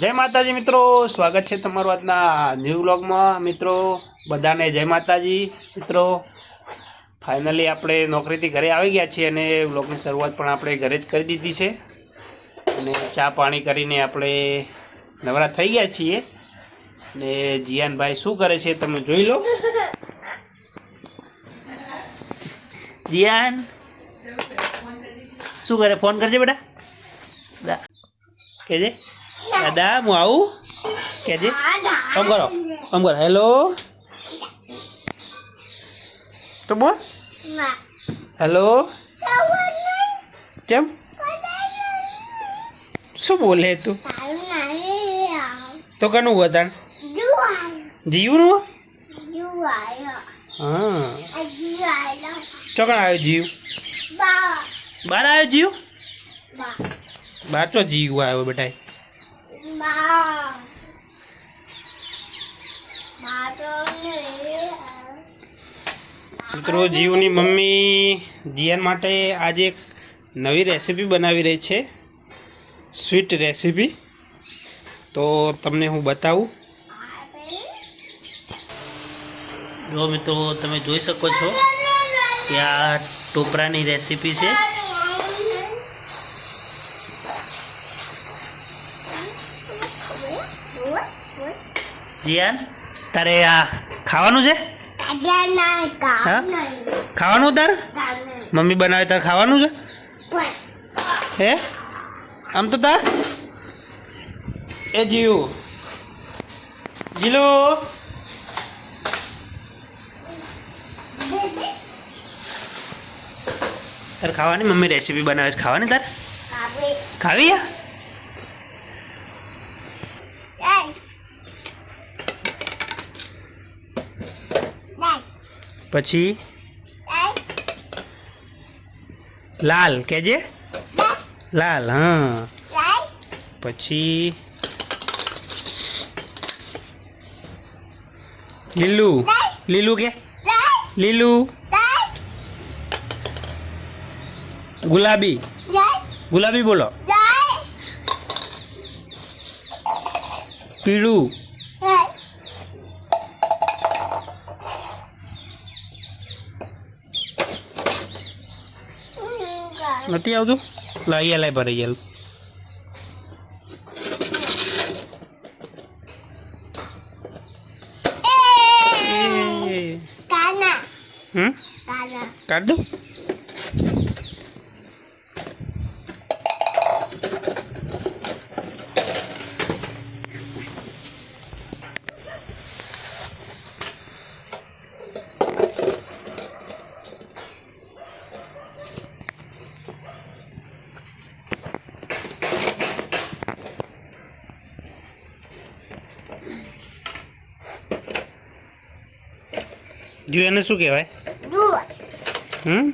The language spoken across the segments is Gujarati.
જય માતાજી મિત્રો, સ્વાગત છે તમારું આજના ન્યૂ વ્લોગમાં મિત્રો, બધાને જય માતાજી. મિત્રો ફાઇનલી આપણે નોકરીથી ઘરે આવી ગયા છીએ અને વ્લોગની શરૂઆત પણ આપણે ઘરે જ કરી દીધી છે. અને ચા પાણી કરીને આપણે નવરા થઈ ગયા છીએ. અને જીયાનભાઈ શું કરે છે તમે જોઈ લો. જીયાન, શું કરે? ફોન કરજે બેટા. કેજે દાદા હું આવું? કેજે. આમ કરો આમ કરો. હેલો તો બોલ. હેલો કેમ? શું બોલે તું? તો કનું વતન જીવનું હા. ચોકણ આવ્યો જીવ બાર આવ્યો જીવ બાર ચો જીવ આવ્યો બેટા મિત્રો, જીવની મમ્મી જીયાન માટે આજે એક નવી રેસીપી બનાવી રહી છે. Sweet recipe. તો તમને હું બતાવું. જો મિત્રો, તમે જોઈ શકો છો કે આ ટોપરાની રેસીપી છે. જીયાન તારે આ ખાવાનું છે? હા? ખાવાનું તાર? મમ્મી બનાવે તાર ખાવાનું છે? હે? આમ તો તાર? એ જીવ. જીલો. તાર ખાવાની? મમ્મી રેસીપી બનાવે છે. ખાવાની તાર? ખાવી. આ? પછી? લાલ કેજે? લાલ હા. પછી? લીલું. લીલું કે? લીલું. ગુલાબી. ગુલાબી બોલો. પીળું. નથી આવતું? લાઈ લાઈ ભરાઈ ગયેલું. હમ? કાઢ દઉં? જો એને શું કહેવાય? હમ?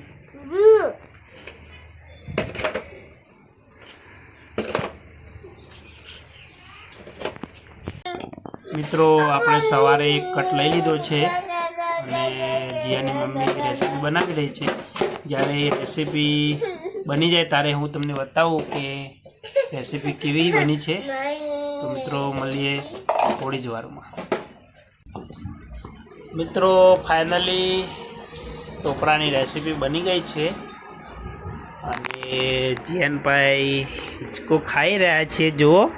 મિત્રો, આપણે સવારે એક કટ લઈ લીધો છે અને જીયાની મમ્મી રેસીપી બનાવી રહી છે. જ્યારે એ રેસીપી બની જાય ત્યારે હું તમને બતાવું કે રેસીપી કેવી બની છે. તો મિત્રો, મળીએ થોડી જ વારમાં. મિત્રો ફાઇનલી ટોપરાની રેસીપી બની ગઈ છે. અને જીયનભાઈ હિંચકો ખાઈ રહ્યા છે, જુઓ.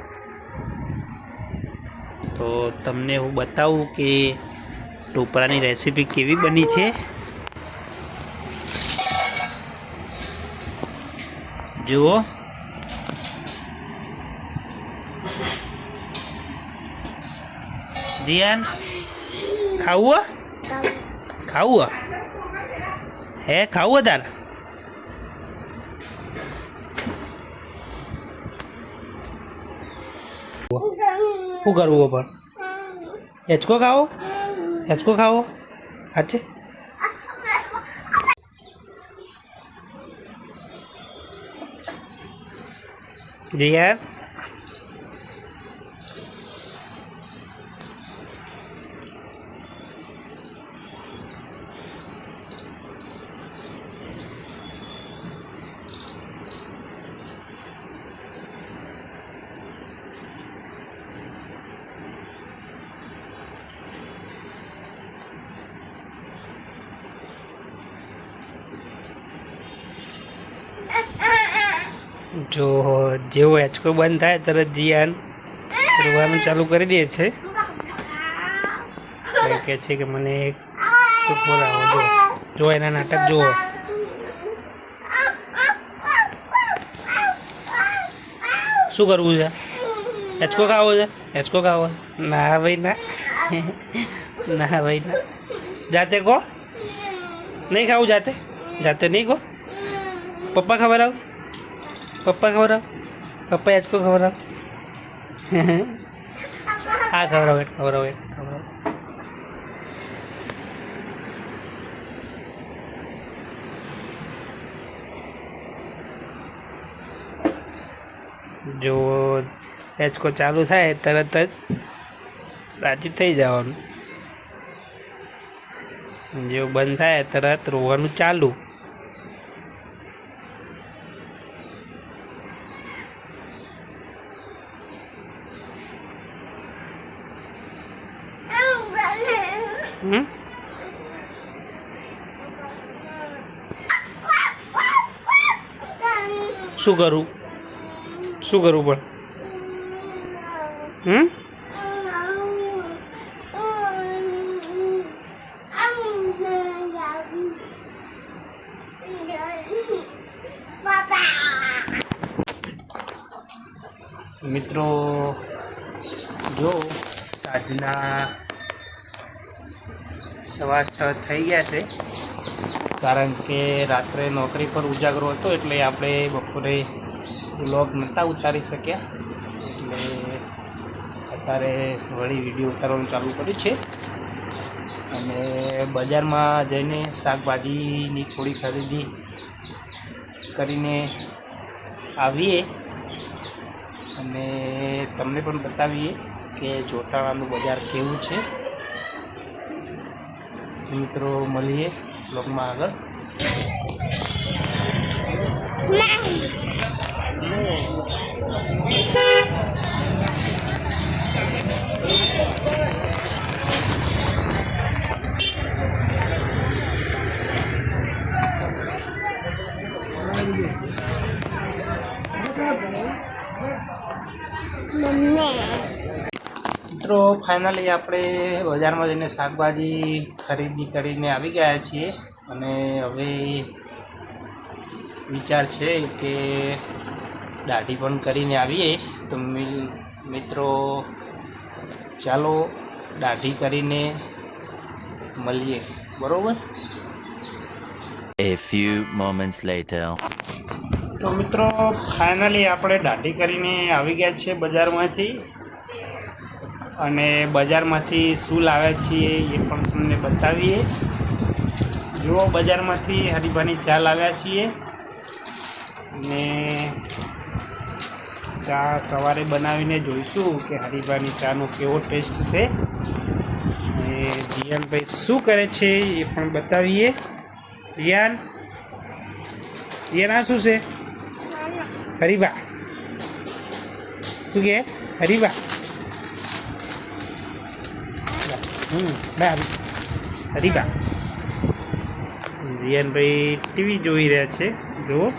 તો તમને હું બતાવું કે ટોપરાની રેસીપી કેવી બની છે. જુઓ. જીયાન ખાવું? ખાવું હે? ખાવું તાર? શું કરવું પણ? હેચકો ખાવો? હેચકો ખાવો? હાચે? જીયાન જો જેવો હેચકો બંધ થાય તરત જીયાન રોવાનું ચાલુ કરી દે છે. કહે છે કે મને એક બોલાવો જો. જો એના નાટક જુઓ. શું કરવું છે? હેચકો ખાવો છે? હેચકો ખાવો ના ભાઈ ના. ના ભાઈ ના. જાતે કહો નહીં ખાવું જાતે? જાતે નહીં કહો પપ્પા ખબર આવ પપ્પા ખબર આવ પપ્પા હેચકો ખબર આવ હા ખબર આવે ખબર આવે ખબર આવે જો એચકો ચાલુ થાય, તરત જ રાજી થઈ જવાનું. જો બંધ થાય, તરત રોવાનું ચાલુ. હમ? શું કરું? શું કરવું પણ? હમ? મિત્રો જો સાંજના સવા છ થઈ ગયા છે. કારણ કે રાત્રે નોકરી પર ઉજાગરો હતો એટલે આપણે બપોરે વ્લોગ નહોતા ઉતારી શક્યા. એટલે અત્યારે વળી વીડિયો ઉતારવાનું ચાલુ કર્યું છે. અને બજારમાં જઈને શાકભાજીની થોડી ખરીદી કરીને આવીએ. અને તમને પણ બતાવીએ કે જોટાણાનું બજાર કેવું છે. મિત્રો મળીએ બ્લોગમાં આગળ મિત્રો ફાઇનલી આપણે બજારમાં જઈને શાકભાજી ખરીદી કરીને આવી ગયા છીએ. અને હવે વિચાર છે કે દાઢી પણ કરીને આવીએ. તો મિત્રો ચાલો દાઢી કરીને મળીએ. બરોબર? A few moments later. તો મિત્રો ફાઇનલી આપણે દાઢી કરીને આવી ગયા છીએ બજારમાંથી. અને બજારમાંથી શું લાવ્યા છીએ એ પણ તમને બતાવીએ. જુઓ બજારમાંથી હરીભાની ચા લાવ્યા છીએ. અને ચા સવારે બનાવીને જોઈશું કે હરીભાની ચાનો કેવો ટેસ્ટ છે. અને જીયાનભાઈ શું કરે છે એ પણ બતાવીએ. જીયાન જીયાન આ શું છે? હરિભા. શું કે? હરીબા હમ ના હરીબા. જીયાનભાઈ ટીવી જોઈ રહ્યા છે. જુઓ.